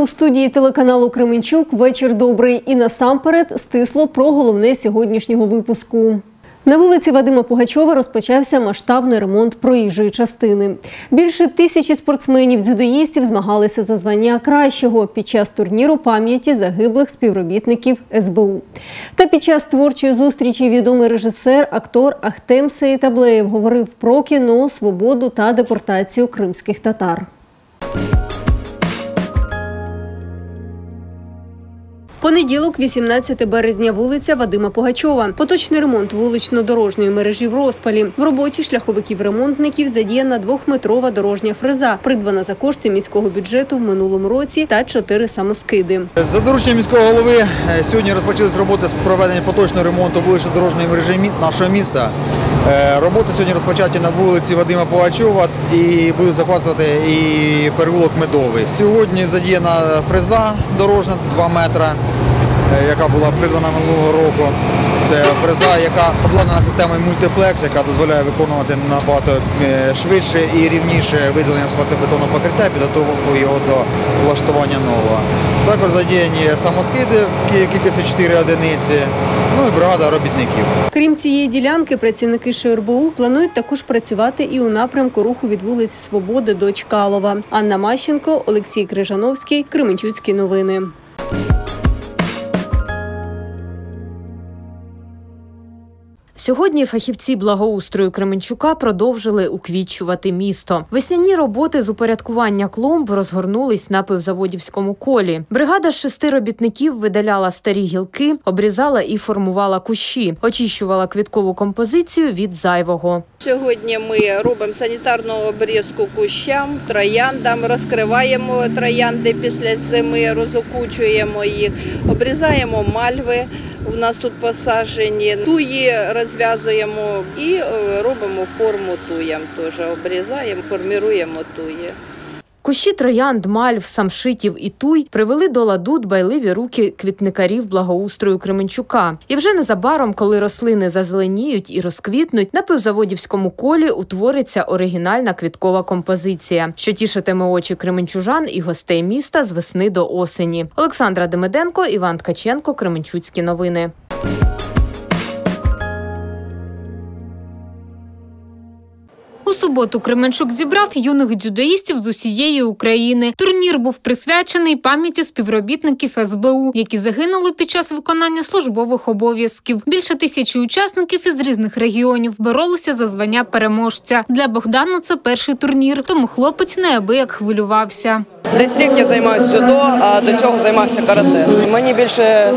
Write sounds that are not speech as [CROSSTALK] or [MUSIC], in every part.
у студії телеканалу Кременчук. Вечір добрий і насамперед стисло про головне сьогоднішнього випуску. На вулиці Вадима Пугачова розпочався масштабний ремонт проїжджої частини. Більше тисячі спортсменів-дзюдоїстів змагалися за звання кращого під час турніру пам'яті загиблих співробітників СБУ. Та під час творчої зустрічі відомий режисер, актор Ахтем Сеїтаблеєв говорив про кіно, свободу та депортацію кримських татар. Понеділок, 18 березня, вулиця Вадима Пугачова. Поточний ремонт вулично-дорожньої мережі в розпалі. В роботі шляховиків-ремонтників задіяна двохметрова дорожня фреза, придбана за кошти міського бюджету в минулому році та чотири самоскиди. За дорученням міського голови е, сьогодні розпочалися роботи з проведення поточного ремонту вулично-дорожньої мережі нашого міста. Е, Роботи сьогодні розпочаті на вулиці Вадима Пугачова і будуть захватувати і переулок Медовий. Сьогодні задіяна фреза дорожня 2 метра, е, яка була придбана минулого року. Це фреза, яка обладнана системою мультиплекс, яка дозволяє виконувати набагато е, швидше і рівніше видалення асфальтобетонного покриття, підготовку його до влаштування нового. Також задіяні самоскиди в кі- кількості 4 одиниці, ну і бригада робітників. Крім цієї ділянки, працівники ШРБУ планують також працювати і у напрямку руху від вулиці Свободи до Чкалова. Анна Мащенко, Олексій Крижановський, Кременчуцькі новини. Сьогодні фахівці благоустрою Кременчука продовжили уквічувати місто. Весняні роботи з упорядкування клумб розгорнулись на пивзаводівському колі. Бригада з шести робітників видаляла старі гілки, обрізала і формувала кущі, очищувала квіткову композицію від зайвого. Сьогодні ми робимо санітарну обрізку кущам, трояндам, розкриваємо троянди після зими, розокучуємо їх, обрізаємо мальви. У нас тут посаджені, туї розв'язуємо і е, робимо форму туям. Теж обрізаємо, форміруємо туї. Кущі троянд, мальв, самшитів і туй привели до ладу дбайливі руки квітникарів благоустрою Кременчука. І вже незабаром, коли рослини зазеленіють і розквітнуть, на пивзаводівському колі утвориться оригінальна квіткова композиція, що тішитиме очі кременчужан і гостей міста з весни до осені. Олександра Демиденко, Іван Ткаченко, Кременчуцькі новини. У суботу Кременчук зібрав юних дзюдоїстів з усієї України. Турнір був присвячений пам'яті співробітників СБУ, які загинули під час виконання службових обов'язків. Більше тисячі учасників із різних регіонів боролися за звання переможця. Для Богдана це перший турнір, тому хлопець неабияк хвилювався. Десь рік я займаюся дзюдо, а до цього займався карате. Мені більше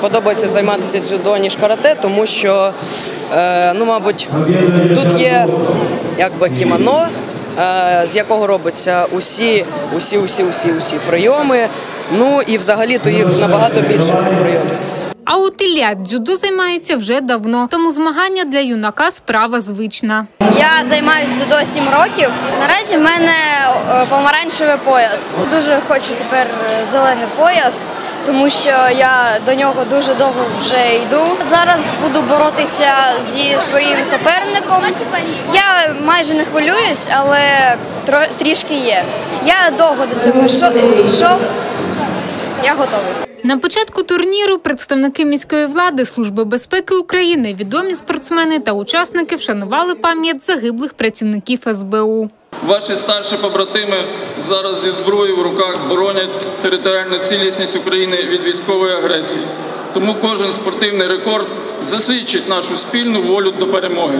подобається займатися дзюдо, ніж карате, тому що, е, ну, мабуть, тут є якби кімоно, е, з якого робиться усі, усі, усі, усі, усі прийоми. Ну і взагалі то їх набагато більше цих прийомів. А от Ілля дзюдо займається вже давно, тому змагання для юнака справа звична. Я займаюся дзюдо 7 років. Наразі в мене е, помаранчевий пояс. Дуже хочу тепер е, зелений пояс, тому що я до нього дуже довго вже йду. Зараз буду боротися зі своїм суперником. Я майже не хвилююсь, але трішки є. Я довго до цього йшов. Я готовий. На початку турніру представники міської влади, Служби безпеки України, відомі спортсмени та учасники вшанували пам'ять загиблих працівників СБУ. Ваші старші побратими зараз зі зброєю в руках боронять територіальну цілісність України від військової агресії. Тому кожен спортивний рекорд засвідчить нашу спільну волю до перемоги.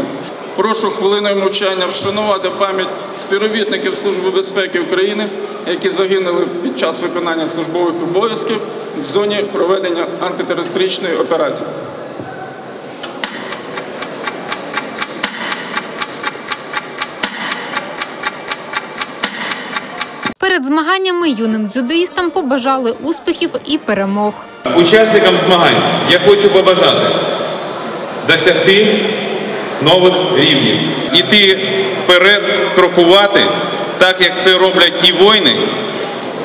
Прошу хвилиною мовчання вшанувати пам'ять співробітників Служби безпеки України, які загинули під час виконання службових обов'язків в зоні проведення антитерористичної операції. Перед змаганнями юним дзюдоїстам побажали успіхів і перемог. Учасникам змагань я хочу побажати досягти нових рівнів, іти вперед, крокувати, так як це роблять ті воїни,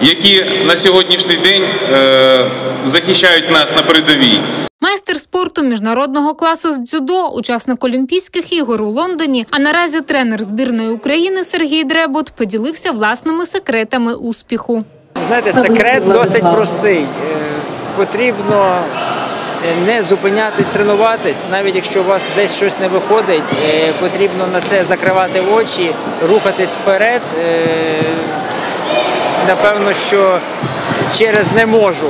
які на сьогоднішній день е, захищають нас на передовій. Майстер спорту міжнародного класу з дзюдо, учасник Олімпійських ігор у Лондоні, а наразі тренер збірної України Сергій Дребут поділився власними секретами успіху. знаєте, секрет досить простий. Е, Потрібно не зупинятись, тренуватись, навіть якщо у вас десь щось не виходить, е, потрібно на це закривати очі, рухатись вперед. Е, Напевно, що через не можу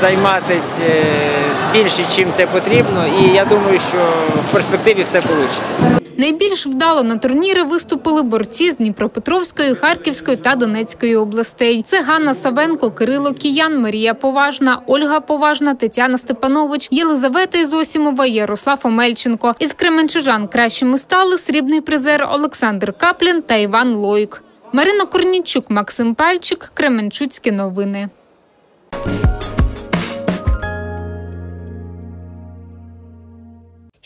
займатися більше, чим це потрібно, і я думаю, що в перспективі все вийде. Найбільш вдало на турніри виступили борці з Дніпропетровської, Харківської та Донецької областей. Це Ганна Савенко, Кирило Киян, Марія Поважна, Ольга Поважна, Тетяна Степанович, Єлизавета Ізосімова, Ярослав Омельченко. Із Кременчужан кращими стали срібний призер Олександр Каплін та Іван Лойк. Марина Корнічук, Максим Пальчик, Кременчуцькі новини. –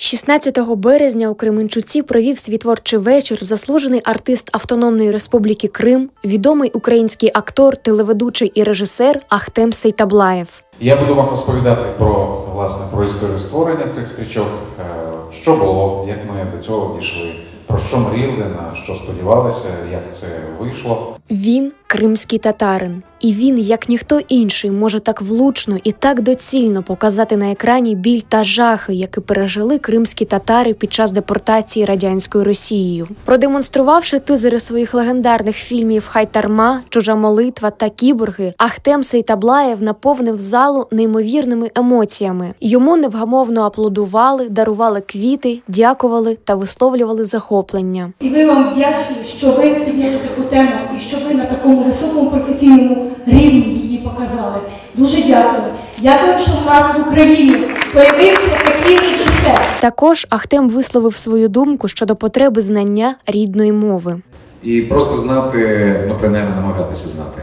16 березня у Кременчуці провів свій творчий вечір заслужений артист Автономної Республіки Крим, відомий український актор, телеведучий і режисер Ахтем Сейтаблаєв. Я буду вам розповідати про власне про історію створення цих стрічок, е, що було, як ми до цього дійшли, про що мріяли, на що сподівалися, як це вийшло. Він кримський татарин, і він, як ніхто інший, може так влучно і так доцільно показати на екрані біль та жахи, які пережили кримські татари під час депортації радянською Росією. Продемонструвавши тизери своїх легендарних фільмів Хайтарма, Чужа молитва та кіборги, Ахтем Сейтаблаєв наповнив залу неймовірними емоціями. Йому невгамовно аплодували, дарували квіти, дякували та висловлювали захоплення. І ми вам вдячні, що ви підняли таку тему і що ви на такому високому професійному рівні її показали. Дуже дякую. Дякую, що в нас в Україні появився такий режисер. Також Ахтем висловив свою думку щодо потреби знання рідної мови. І просто знати, ну принаймні намагатися знати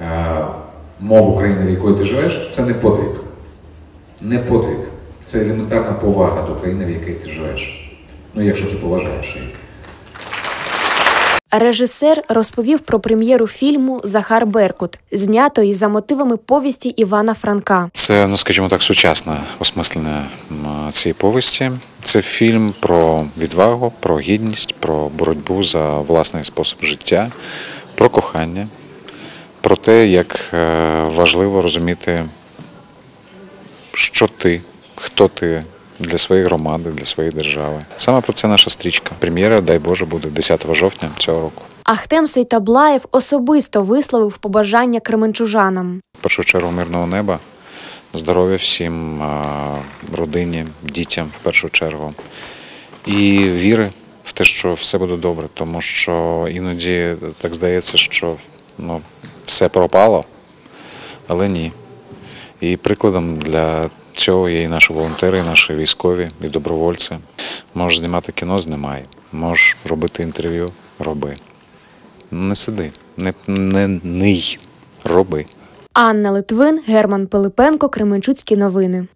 е, мову країни, в якої ти живеш, це не подвиг. Не подвиг. Це елементарна повага до країни, в якій ти живеш. Ну, якщо ти поважаєш її. Режисер розповів про прем'єру фільму Захар Беркут, знятої за мотивами повісті Івана Франка. Це, ну скажімо так, сучасне осмислення цієї повісті. Це фільм про відвагу, про гідність, про боротьбу за власний спосіб життя, про кохання, про те, як е, важливо розуміти, що ти, хто ти для своєї громади, для своєї держави. Саме про це наша стрічка. Прем'єра, дай Боже, буде 10 жовтня цього року. Ахтем Сейтаблаєв особисто висловив побажання кременчужанам. В першу чергу мирного неба, здоров'я всім, родині, дітям в першу чергу. І віри в те, що все буде добре, тому що іноді так здається, що ну, все пропало, але ні. І прикладом для цього є і наші волонтери, і наші військові, і добровольці. Можеш знімати кіно, знімай. Можеш робити інтерв'ю, роби. Не сиди, не, не ний, роби. Анна Литвин, Герман Пилипенко, Кременчуцькі новини.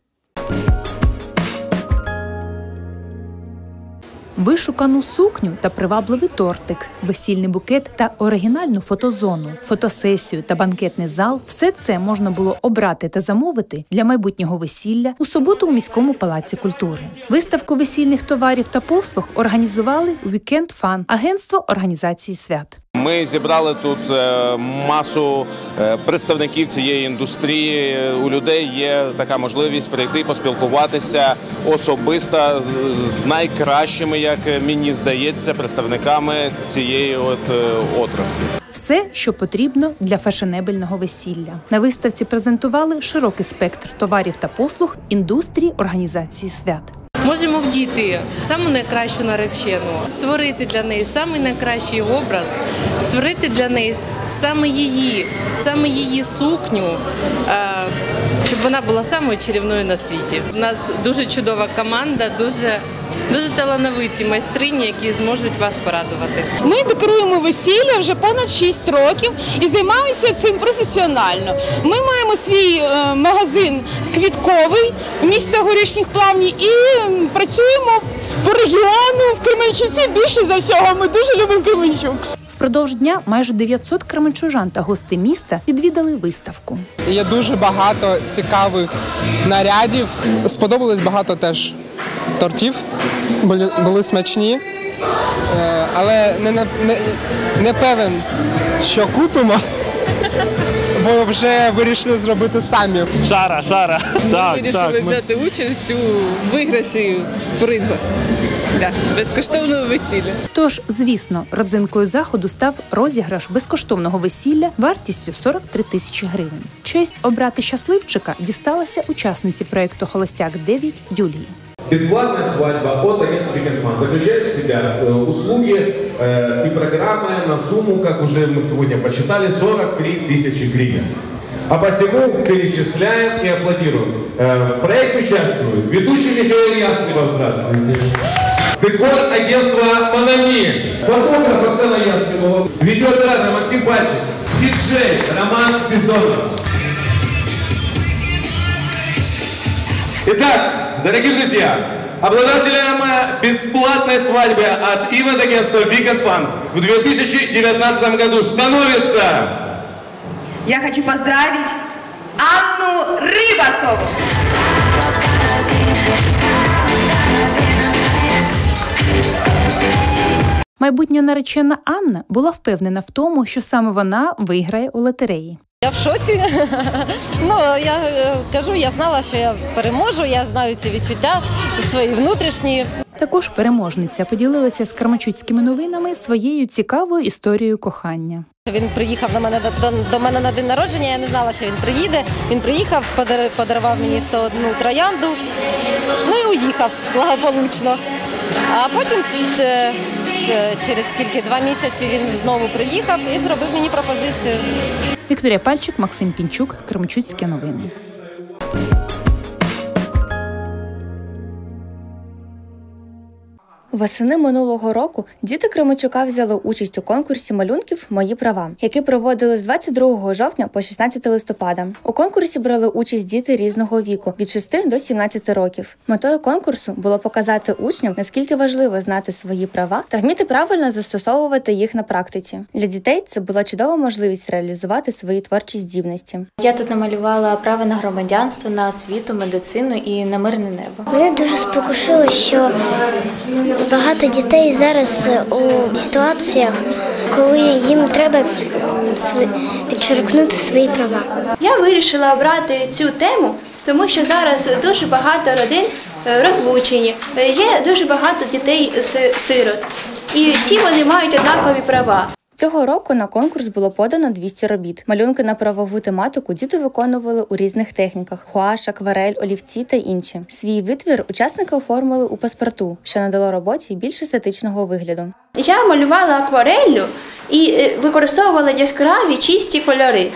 Вишукану сукню та привабливий тортик, весільний букет та оригінальну фотозону, фотосесію та банкетний зал все це можна було обрати та замовити для майбутнього весілля у суботу у міському палаці культури. Виставку весільних товарів та послуг організували Вікенд Фан агентство організації свят. Ми зібрали тут е, масу е, представників цієї індустрії. У людей є така можливість прийти, поспілкуватися особисто з- найкращими, як мені здається, представниками цієї от е, отраслі. Все, що потрібно для фешенебельного весілля. На виставці презентували широкий спектр товарів та послуг індустрії організації свят. Можемо вдіти саму найкращу наречену, створити для неї самий найкращий образ, створити для неї саме її, саме її сукню, е, щоб вона була самою чарівною на світі. У нас дуже чудова команда, дуже, дуже талановиті майстрині, які зможуть вас порадувати. Ми декоруємо весілля вже понад 6 років і займаємося цим професіонально. Ми маємо свій е, магазин квітковий місця горішніх плавнів і працюємо по регіону в Кременчуці. Більше за всього. Ми дуже любимо Кременчук. Впродовж дня майже 900 кременчужан та гостей міста відвідали виставку. Є дуже багато цікавих нарядів. Сподобалось багато теж тортів, були, були смачні. Е, Але не, не, не певен, що купимо, або вже вирішили зробити самі. Шара, шара. Так, вирішили так. ми- взяти участь у виграші приза для безкоштовного весілля. Тож, звісно, родзинкою заходу став розіграш безкоштовного весілля вартістю 43 тисячі гривень. Честь обрати щасливчика дісталася учасниці проекту Холостяк 9 Юлії. Бесплатная свадьба от агентства Weekend Fun заключает в себя э, услуги э, и программы на сумму, как уже мы сегодня посчитали, 43 тысячи гривен. А посему перечисляем и аплодируем. Э, в проекте участвуют ведущий Михаил Ястребов, здравствуйте. Декор агентства Монами, фотограф Оксана Ястребова, видеооператор Максим Пальчик, диджей Роман Бизонов. Итак, дорогие друзья, обладателем э, бесплатной свадьбы от ивент-агентства Weekend Fun в 2019 году становится... Я хочу поздравить Анну Рыбасову. Майбутня наречена Анна була впевнена в тому, що саме вона виграє у лотереї. Я в шоці. [LAUGHS] ну я е, кажу, я знала, що я переможу. Я знаю ці відчуття свої внутрішні. Також переможниця поділилася з кармачуцькими новинами своєю цікавою історією кохання. Він приїхав до мене до, до мене на день народження. Я не знала, що він приїде. Він приїхав, подар- подарував мені 101 троянду. Ну і уїхав благополучно. А потім е, через скільки два місяці він знову приїхав і зробив мені пропозицію. Вікторія Пальчик, Максим Пінчук, Кремчуцькі новини. Восени минулого року діти Кременчука взяли участь у конкурсі малюнків Мої права, який проводили з 22 жовтня по 16 листопада. У конкурсі брали участь діти різного віку від 6 до 17 років. Метою конкурсу було показати учням, наскільки важливо знати свої права та вміти правильно застосовувати їх на практиці. Для дітей це була чудова можливість реалізувати свої творчі здібності. Я тут намалювала право на громадянство, на освіту, медицину і на мирне небо. Мене дуже спокушило, що багато дітей зараз у ситуаціях, коли їм треба підчеркнути свої права. Я вирішила обрати цю тему, тому що зараз дуже багато родин е, розлучені, е, є дуже багато дітей сирот, і всі вони мають однакові права. Цього року на конкурс було подано 200 робіт. Малюнки на правову тематику діти виконували у різних техніках: гуаш, акварель, олівці та інші. Свій витвір учасники оформили у паспорту, що надало роботі більш естетичного вигляду. Я малювала аквареллю і е, використовувала яскраві чисті кольори.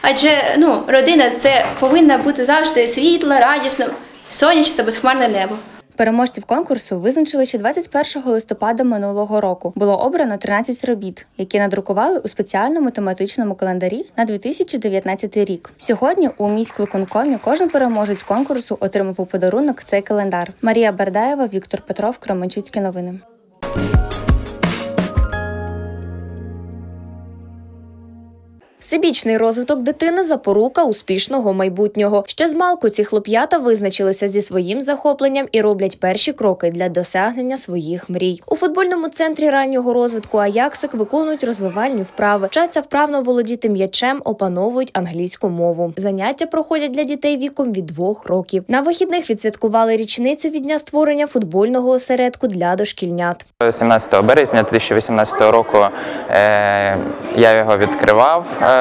Адже ну, родина це повинна бути завжди світла, радісно, сонячне та безхмарне небо. Переможців конкурсу визначили ще 21 листопада минулого року. Було обрано 13 робіт, які надрукували у спеціальному тематичному календарі на 2019 рік. Сьогодні у міськвиконкомі кожен переможець конкурсу отримав у подарунок цей календар. Марія Бердаєва, Віктор Петров, Кременчуцькі новини. Всебічний розвиток дитини запорука успішного майбутнього. Ще з малку ці хлоп'ята визначилися зі своїм захопленням і роблять перші кроки для досягнення своїх мрій. У футбольному центрі раннього розвитку Аяксик виконують розвивальні вправи, вчаться вправно володіти м'ячем, опановують англійську мову. Заняття проходять для дітей віком від двох років. На вихідних відсвяткували річницю від дня створення футбольного осередку для дошкільнят. 17 березня 2018 року е, я його відкривав е,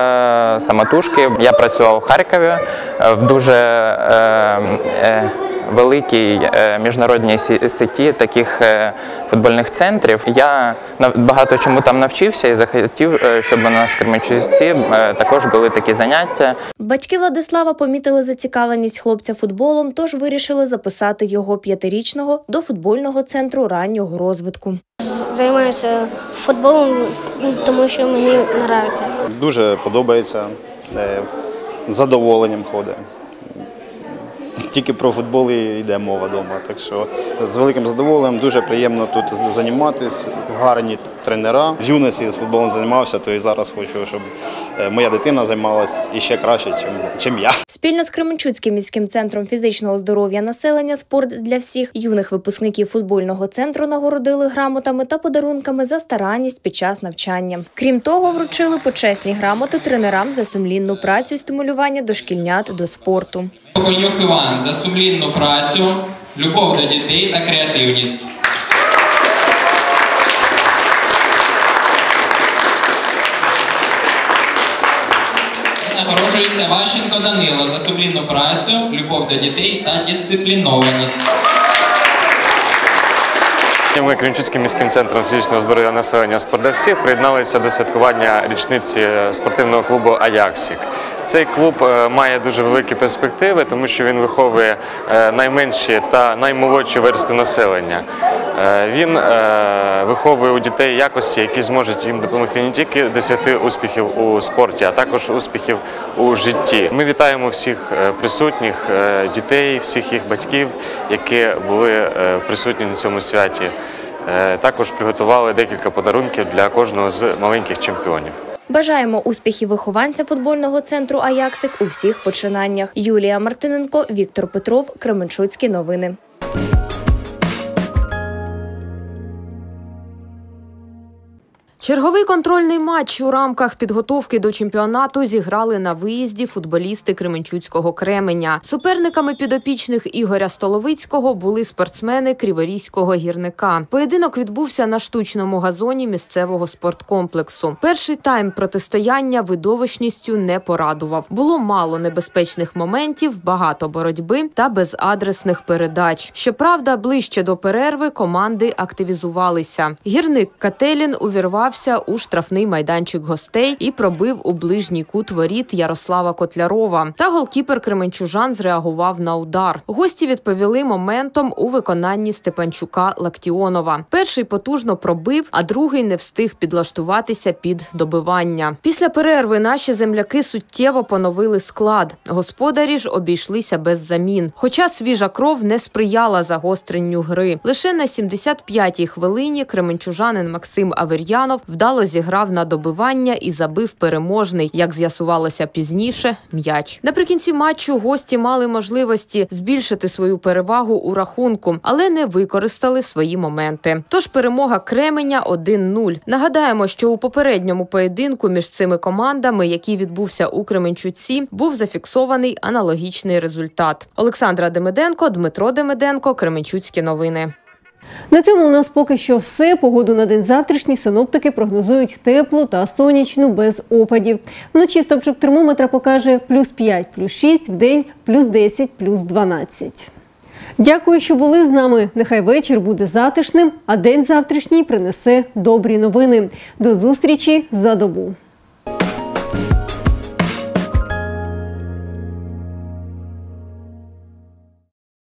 самотужки. Я працював у Харкові е, в дуже е, е, великій е, міжнародній сі- сеті таких е, футбольних центрів. Я багато чому там навчився і захотів, е, щоб у нас в Кременчуці також були такі заняття. Батьки Владислава помітили зацікавленість хлопця футболом, тож вирішили записати його п'ятирічного до футбольного центру раннього розвитку. Займаюся футболом, ну, тому що мені подобається. Дуже подобається. задоволенням ходить. Тільки про футбол і йде мова вдома. Так що з великим задоволенням дуже приємно тут займатися. Гарні тренера. В юності з футболом займався, то і зараз хочу, щоб е, моя дитина займалась іще краще, чим, чим я. Спільно з Кременчуцьким міським центром фізичного здоров'я населення спорт для всіх юних випускників футбольного центру нагородили грамотами та подарунками за старанність під час навчання. Крім того, вручили почесні грамоти тренерам за сумлінну працю і стимулювання дошкільнят до спорту. Конюх Іван за сумлінну працю, любов до дітей та креативність. Нагороджується Ващенко Данило за сумлінну працю, любов до дітей та дисциплінованість. Ми Кремчуцьким міським центром фізичного здоров'я населення «Спортдевсі» приєдналися до святкування річниці спортивного клубу Аяксік. Цей клуб е, має дуже великі перспективи, тому що він виховує е, найменші та наймолодші верстви населення. Е, Він е, виховує у дітей якості, які зможуть їм допомогти не тільки досягти успіхів у спорті, а також успіхів у житті. Ми вітаємо всіх е, присутніх дітей, всіх їх батьків, які були присутні на цьому святі. Також приготували декілька подарунків для кожного з маленьких чемпіонів. Бажаємо успіхів вихованця футбольного центру Аяксик у всіх починаннях. Юлія Мартиненко, Віктор Петров, Кременчуцькі новини. Черговий контрольний матч у рамках підготовки до чемпіонату зіграли на виїзді футболісти Кременчуцького Кременя. Суперниками підопічних Ігоря Столовицького були спортсмени Криворізького гірника. Поєдинок відбувся на штучному газоні місцевого спорткомплексу. Перший тайм протистояння видовищністю не порадував. Було мало небезпечних моментів, багато боротьби та безадресних передач. Щоправда, ближче до перерви команди активізувалися. Гірник Кателін увірвався у штрафний майданчик гостей і пробив у ближній кут воріт Ярослава Котлярова. Та голкіпер Кременчужан зреагував на удар. Гості відповіли моментом у виконанні Степанчука Лактіонова. Перший потужно пробив, а другий не встиг підлаштуватися під добивання. Після перерви наші земляки суттєво поновили склад. Господарі ж обійшлися без замін. Хоча свіжа кров не сприяла загостренню гри. Лише на 75-й хвилині кременчужанин Максим Авер'янов вдало зіграв на добивання і забив переможний, як з'ясувалося пізніше, м'яч. Наприкінці матчу гості мали можливості збільшити свою перевагу у рахунку, але не використали свої моменти. Тож перемога Кременя 1-0. Нагадаємо, що у попередньому поєдинку між цими командами, який відбувся у Кременчуці, був зафіксований аналогічний результат. Олександра Демиденко, Дмитро Демиденко, Кременчуцькі новини. На цьому у нас поки що все. Погоду на день завтрашній синоптики прогнозують теплу та сонячну без опадів. Вночі стопчик термометра покаже плюс 5, плюс 6, в день плюс 10, плюс 12. Дякую, що були з нами. Нехай вечір буде затишним, а день завтрашній принесе добрі новини. До зустрічі за добу.